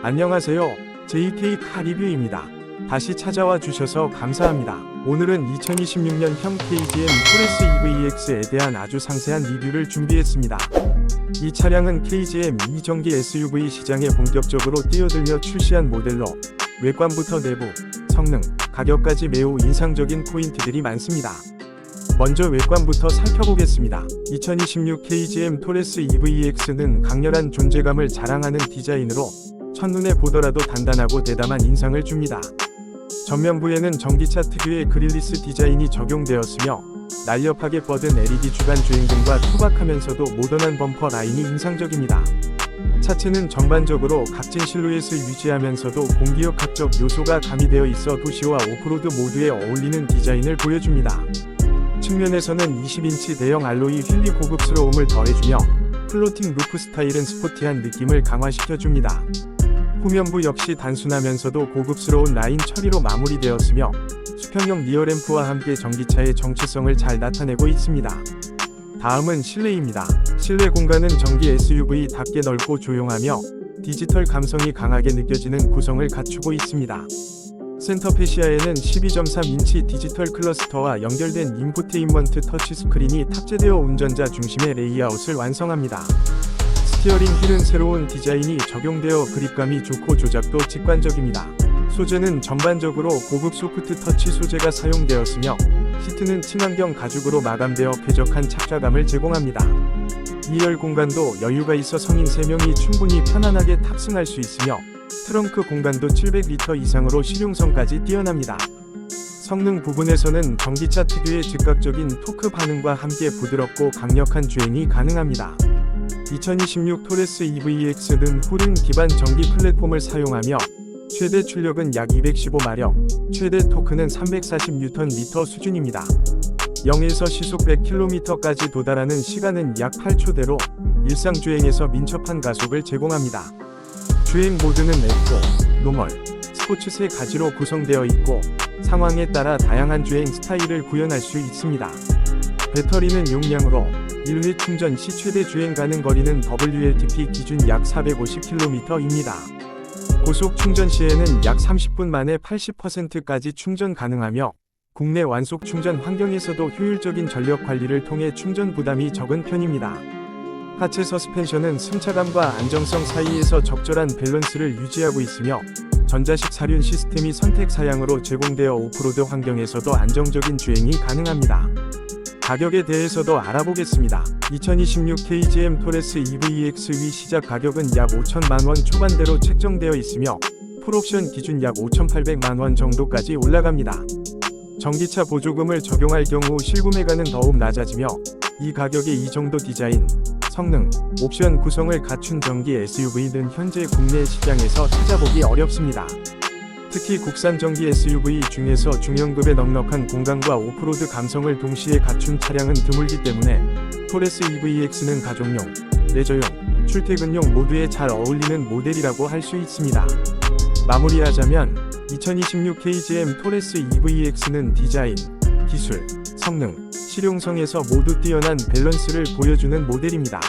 안녕하세요. JK 카 리뷰입니다. 다시 찾아와 주셔서 감사합니다. 오늘은 2026년형 KGM 토레스 EVX에 대한 아주 상세한 리뷰를 준비했습니다. 이 차량은 KGM 2전기 SUV 시장에 본격적으로 뛰어들며 출시한 모델로 외관부터 내부, 성능, 가격까지 매우 인상적인 포인트들이 많습니다. 먼저 외관부터 살펴보겠습니다. 2026 KGM 토레스 EVX는 강렬한 존재감을 자랑하는 디자인으로 첫눈에 보더라도 단단하고 대담한 인상을 줍니다. 전면부에는 전기차 특유의 그릴리스 디자인이 적용되었으며 날렵하게 뻗은 LED 주간 주행등과 투박하면서도 모던한 범퍼 라인이 인상적입니다. 차체는 전반적으로 각진 실루엣을 유지하면서도 공기역학적 요소가 가미되어 있어 도시와 오프로드 모두에 어울리는 디자인을 보여줍니다. 측면에서는 20인치 대형 알로이 휠이 고급스러움을 더해주며 플로팅 루프 스타일은 스포티한 느낌을 강화시켜줍니다. 후면부 역시 단순하면서도 고급스러운 라인 처리로 마무리되었으며 수평형 리어램프와 함께 전기차의 정체성을 잘 나타내고 있습니다. 다음은 실내입니다. 실내 공간은 전기 SUV답게 넓고 조용하며 디지털 감성이 강하게 느껴지는 구성을 갖추고 있습니다. 센터 페시아에는 12.3인치 디지털 클러스터와 연결된 인포테인먼트 터치 스크린이 탑재되어 운전자 중심의 레이아웃을 완성합니다. 스티어링 휠은 새로운 디자인이 적용되어 그립감이 좋고 조작도 직관적입니다. 소재는 전반적으로 고급 소프트 터치 소재가 사용되었으며 시트는 친환경 가죽으로 마감되어 쾌적한 착좌감을 제공합니다. 2열 공간도 여유가 있어 성인 3명이 충분히 편안하게 탑승할 수 있으며 트렁크 공간도 700리터 이상으로 실용성까지 뛰어납니다. 성능 부분에서는 전기차 특유의 즉각적인 토크 반응과 함께 부드럽고 강력한 주행이 가능합니다. 2026 토레스 EVX는 후륜 기반 전기 플랫폼을 사용하며 최대 출력은 약 215마력, 최대 토크는 340Nm 수준입니다. 0에서 시속 100km까지 도달하는 시간은 약 8초대로 일상 주행에서 민첩한 가속을 제공합니다. 주행 모드는 에코, 노멀, 스포츠 세 가지로 구성되어 있고 상황에 따라 다양한 주행 스타일을 구현할 수 있습니다. 배터리는 용량으로 1회 충전 시 최대 주행 가능 거리는 WLTP 기준 약 450km입니다. 고속 충전 시에는 약 30분 만에 80%까지 충전 가능하며 국내 완속 충전 환경에서도 효율적인 전력 관리를 통해 충전 부담이 적은 편입니다. 하체 서스펜션은 승차감과 안정성 사이에서 적절한 밸런스를 유지하고 있으며 전자식 사륜 시스템이 선택 사양으로 제공되어 오프로드 환경에서도 안정적인 주행이 가능합니다. 가격에 대해서도 알아보겠습니다. 2026 KGM 토레스 EVX 위 시작 가격은 약 5천만원 초반대로 책정되어 있으며 풀옵션 기준 약 5,800만원 정도까지 올라갑니다. 전기차 보조금을 적용할 경우 실구매가는 더욱 낮아지며 이 가격에 이 정도 디자인, 성능, 옵션 구성을 갖춘 전기 SUV는 현재 국내 시장에서 찾아보기 어렵습니다. 특히 국산 전기 SUV 중에서 중형급의 넉넉한 공간과 오프로드 감성을 동시에 갖춘 차량은 드물기 때문에 토레스 EVX는 가족용, 레저용, 출퇴근용 모두에 잘 어울리는 모델이라고 할 수 있습니다. 마무리하자면 2026 KGM 토레스 EVX는 디자인, 기술, 성능, 실용성에서 모두 뛰어난 밸런스를 보여주는 모델입니다.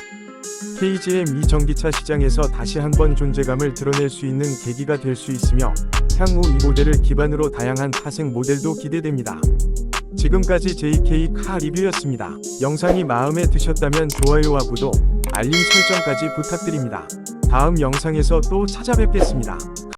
KGM 이 전기차 시장에서 다시 한번 존재감을 드러낼 수 있는 계기가 될 수 있으며 향후 이 모델을 기반으로 다양한 파생 모델도 기대됩니다. 지금까지 JK 카 리뷰였습니다. 영상이 마음에 드셨다면 좋아요와 구독, 알림 설정까지 부탁드립니다. 다음 영상에서 또 찾아뵙겠습니다.